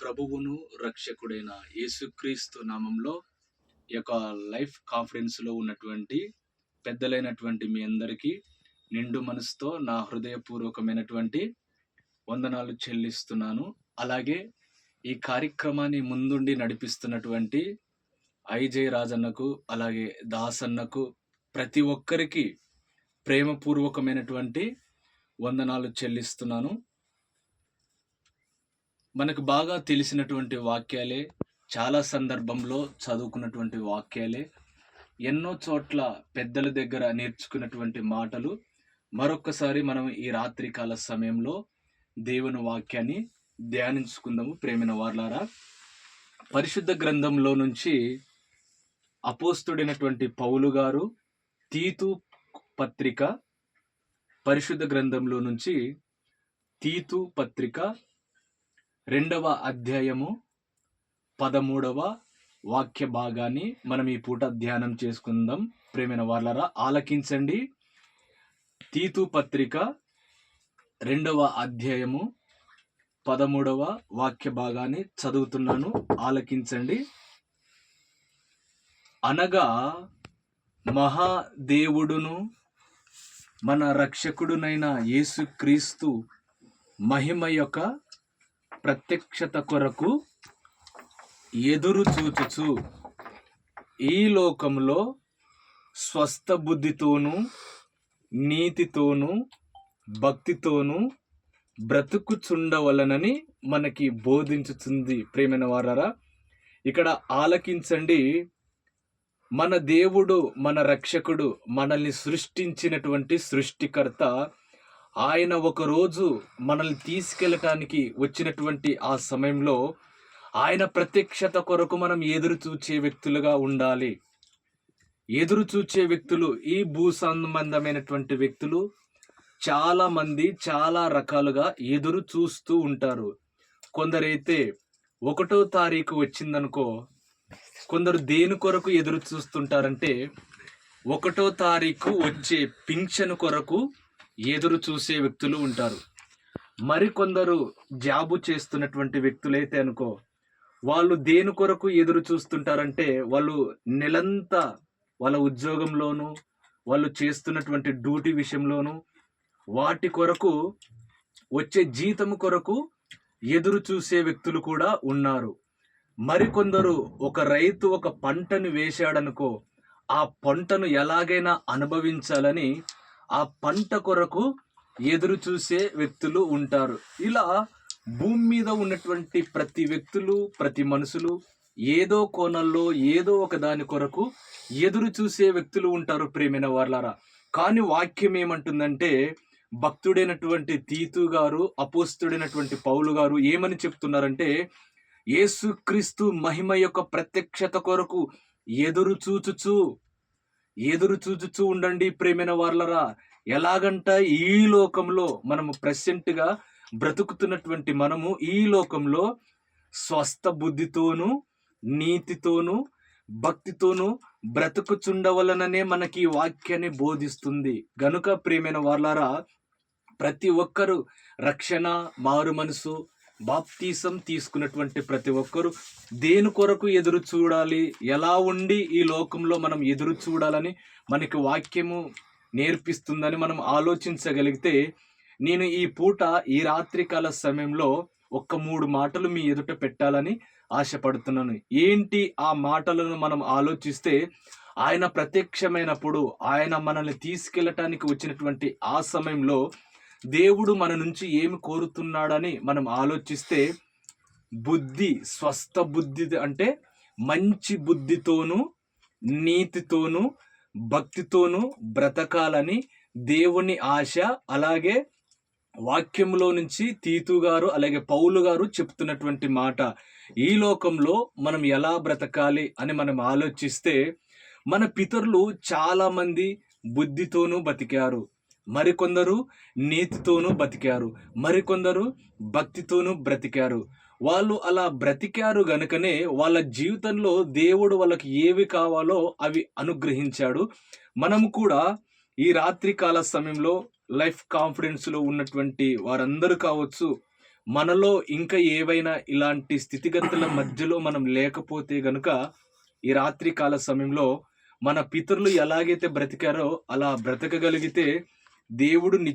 ప్రభువును రక్షకుడైన యేసుక్రీస్తు నామంలో ఈ యొక్క లైఫ్ కాన్ఫిడెన్స్లో ఉన్నటువంటి పెద్దలైనటువంటి మీ అందరికీ నిండు మనసుతో నా హృదయపూర్వకమైనటువంటి వందనాలు చెల్లిస్తున్నాను. అలాగే ఈ కార్యక్రమాన్ని ముందుండి నడిపిస్తున్నటువంటి ఐజే రాజన్నకు అలాగే దాసన్నకు ప్రతి ఒక్కరికి ప్రేమపూర్వకమైనటువంటి వందనాలు చెల్లిస్తున్నాను. మనకు బాగా తెలిసినటువంటి వాక్యాలే చాలా సందర్భంలో చదువుకున్నటువంటి వాక్యాలే ఎన్నో చోట్ల పెద్దల దగ్గర నేర్చుకున్నటువంటి మాటలు. మరొక్కసారి మనం ఈ రాత్రికాల సమయంలో దేవుని వాక్యాన్ని ధ్యానించుకుందాము ప్రేమిన వార్లారా. పరిశుద్ధ గ్రంథంలో నుంచి అపోస్తుడైనటువంటి పౌలు గారు తీతు పత్రిక పరిశుద్ధ గ్రంథంలో నుంచి తీతు పత్రిక రెండవ అధ్యాయము పదమూడవ వాక్య భాగాన్ని మనం ఈ పూట ధ్యానం చేసుకుందాం. ప్రేమైన వాళ్ళరా ఆలకించండి. తీతు పత్రిక రెండవ అధ్యాయము పదమూడవ వాక్య భాగాన్ని చదువుతున్నాను. ఆలకించండి. అనగా మహాదేవుడును మన రక్షకుడునైన యేసుక్రీస్తు మహిమ యొక్క ప్రత్యక్షత కొరకు ఎదురు చూచుచు. ఈ లోకంలో స్వస్థ బుద్ధితోనూ నీతితోనూ భక్తితోనూ బ్రతుకుచుండవలనని మనకి బోధించుతుంది ప్రేమైన వారారా. ఇక్కడ ఆలకించండి మన దేవుడు మన రక్షకుడు మనల్ని సృష్టించినటువంటి సృష్టికర్త ఆయన ఒకరోజు మనల్ని తీసుకెళ్ళటానికి వచ్చినటువంటి ఆ సమయంలో ఆయన ప్రత్యక్షత కొరకు మనం ఎదురు చూచే వ్యక్తులుగా ఉండాలి. ఎదురు చూచే వ్యక్తులు ఈ భూ సంబంధమైనటువంటి వ్యక్తులు చాలామంది చాలా రకాలుగా ఎదురు చూస్తూ ఉంటారు. కొందరైతే ఒకటో తారీఖు వచ్చిందనుకో కొందరు దేని కొరకు ఎదురు చూస్తుంటారంటే ఒకటో తారీఖు వచ్చే పింఛను కొరకు ఎదురు చూసే వ్యక్తులు ఉంటారు. మరికొందరు జాబు చేస్తున్నటువంటి వ్యక్తులైతే అనుకో వాళ్ళు దేని కొరకు ఎదురు చూస్తుంటారంటే వాళ్ళు నెలంతా వాళ్ళ ఉద్యోగంలోనూ వాళ్ళు చేస్తున్నటువంటి డ్యూటీ విషయంలోనూ వాటి కొరకు వచ్చే జీతం కొరకు ఎదురు చూసే వ్యక్తులు కూడా ఉన్నారు. మరికొందరు ఒక రైతు ఒక పంటను వేశాడనుకో ఆ పంటను ఎలాగైనా అనుభవించాలని ఆ పంట కొరకు ఎదురు చూసే వ్యక్తులు ఉంటారు. ఇలా భూమి మీద ఉన్నటువంటి ప్రతి వ్యక్తులు ప్రతి మనుషులు ఏదో కోణంలో ఏదో ఒక దాని కొరకు ఎదురు చూసే వ్యక్తులు ఉంటారు ప్రేమైన వాళ్ళారా కానీ వాక్యం ఏమంటుందంటే భక్తుడైనటువంటి తీతు గారు అపోస్తుడైనటువంటి పౌలు గారు ఏమని చెప్తున్నారంటే యేసుక్రీస్తు మహిమ యొక్క ప్రత్యక్షత కొరకు ఎదురు చూచుచు ఎదురు చూచుచూ ఉండండి ప్రేమైన వార్లరా. ఎలాగంట ఈ లోకంలో మనము ప్రెసెంట్గా బ్రతుకుతున్నటువంటి మనము ఈ లోకంలో స్వస్థ బుద్ధితోనూ నీతితోనూ భక్తితోనూ బ్రతుకుచుండవలననే మనకి ఈ వాక్యాన్ని బోధిస్తుంది. గనుక ప్రియమైన వాళ్ళారా ప్రతి ఒక్కరు రక్షణ మారు మనసు బాప్తీసం తీసుకున్నటువంటి ప్రతి ఒక్కరూ దేని కొరకు ఎదురు చూడాలి? ఎలా ఉండి ఈ లోకంలో మనం ఎదురు చూడాలని మనకి వాక్యము నేర్పిస్తుందని మనం ఆలోచించగలిగితే నేను ఈ పూట ఈ రాత్రికాల సమయంలో ఒక్క మూడు మాటలు మీ ఎదుట పెట్టాలని ఆశపడుతున్నాను. ఏంటి ఆ మాటలను మనం ఆలోచిస్తే ఆయన ప్రత్యక్షమైనప్పుడు ఆయన మనల్ని తీసుకెళ్ళటానికి వచ్చినటువంటి ఆ సమయంలో దేవుడు మన నుంచి ఏమి కోరుతున్నాడని మనం ఆలోచిస్తే బుద్ధి స్వస్థ బుద్ధి అంటే మంచి బుద్ధితోనూ నీతితోనూ భక్తితోనూ బ్రతకాలని దేవుని ఆశ. అలాగే వాక్యంలో నుంచి తీతు గారు అలాగే పౌలు గారు చెప్తున్నటువంటి మాట ఈ లోకంలో మనం ఎలా బ్రతకాలి అని మనం ఆలోచిస్తే మన పితరులు చాలామంది బుద్ధితోనూ బతికారు. మరికొందరు నీతితోనూ బతికారు మరికొందరు భక్తితోనూ బ్రతికారు. వాళ్ళు అలా బ్రతికారు గనుకనే వాళ్ళ జీవితంలో దేవుడు వాళ్ళకి ఏవి కావాలో అవి అనుగ్రహించాడు. మనం కూడా ఈ రాత్రికాల సమయంలో లైఫ్ కాన్ఫిడెన్స్లో ఉన్నటువంటి వారందరూ కావచ్చు మనలో ఇంకా ఏవైనా ఇలాంటి స్థితిగతుల మధ్యలో మనం లేకపోతే గనుక ఈ రాత్రికాల సమయంలో మన పితరులు ఎలాగైతే బ్రతికారో అలా బ్రతకగలిగితే దేవుడు ని